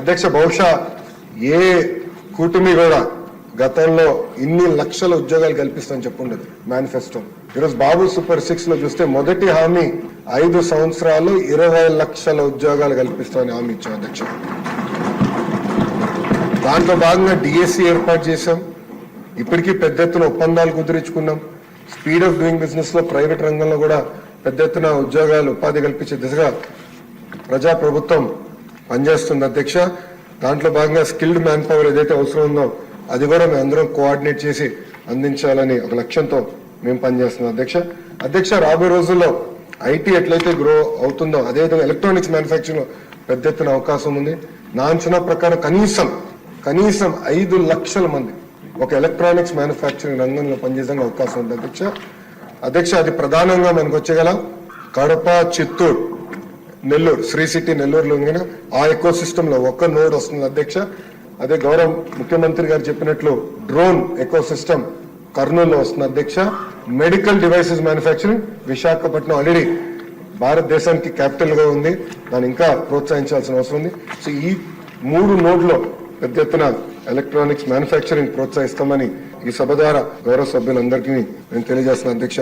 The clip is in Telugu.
అధ్యక్ష బహుశా ఏ కూటమి కూడా గతంలో ఇన్ని లక్షల ఉద్యోగాలు కల్పిస్తామని చెప్పుండదు మేనిఫెస్టో. ఈరోజు బాబు సూపర్ సిక్స్లో చూస్తే మొదటి హామీ ఐదు సంవత్సరాలు ఇరవై లక్షల ఉద్యోగాలు కల్పిస్తామని హామీ ఇచ్చాం అధ్యక్ష. దాంట్లో భాగంగా డిఎస్సి ఏర్పాటు చేశాం. ఇప్పటికీ పెద్ద ఎత్తున ఒప్పందాలు కుదిరించుకున్నాం. స్పీడ్ ఆఫ్ డూయింగ్ బిజినెస్లో ప్రైవేట్ రంగంలో కూడా పెద్ద ఎత్తున ఉద్యోగాలు ఉపాధి కల్పించే దిశగా ప్రజా ప్రభుత్వం పనిచేస్తుంది అధ్యక్ష. దాంట్లో భాగంగా స్కిల్డ్ మ్యాన్ పవర్ ఏదైతే అవసరం ఉందో అది కూడా మేము అందరం కోఆర్డినేట్ చేసి అందించాలని ఒక లక్ష్యంతో మేము పనిచేస్తున్నాం అధ్యక్ష. అధ్యక్ష రాబోయే రోజుల్లో ఐటీ ఎట్లయితే గ్రో అవుతుందో అదేవిధంగా ఎలక్ట్రానిక్స్ మ్యానుఫ్యాక్చరింగ్లో పెద్ద ఎత్తున అవకాశం ఉంది. నా అంచనా ప్రకారం కనీసం కనీసం ఐదు లక్షల మంది ఒక ఎలక్ట్రానిక్స్ మ్యానుఫ్యాక్చరింగ్ రంగంలో పనిచేసే అవకాశం ఉంది అధ్యక్ష. అధ్యక్ష అది ప్రధానంగా మనకు వచ్చేగల కడప చిత్తూరు. నెల్లూరు శ్రీ సిటీ నెల్లూరులో కానీ ఆ ఎకో సిస్టమ్లో ఒక్క నోడ్ వస్తుంది అధ్యక్ష. అదే గౌరవ ముఖ్యమంత్రి గారు చెప్పినట్లు డ్రోన్ ఎకో సిస్టమ్ కర్నూలులో వస్తుంది అధ్యక్ష. Medical devices manufacturing Visakhapatnam already భారతదేశానికి క్యాపిటల్గా ఉంది. దాన్ని ఇంకా ప్రోత్సహించాల్సిన అవసరం ఉంది. సో ఈ మూడు నోడ్లో పెద్ద ఎత్తున ఎలక్ట్రానిక్స్ మ్యానుఫ్యాక్చరింగ్ ప్రోత్సహిస్తామని ఈ సభ ద్వారా గౌరవ సభ్యులందరికీ నేను తెలియజేస్తున్నాను అధ్యక్ష.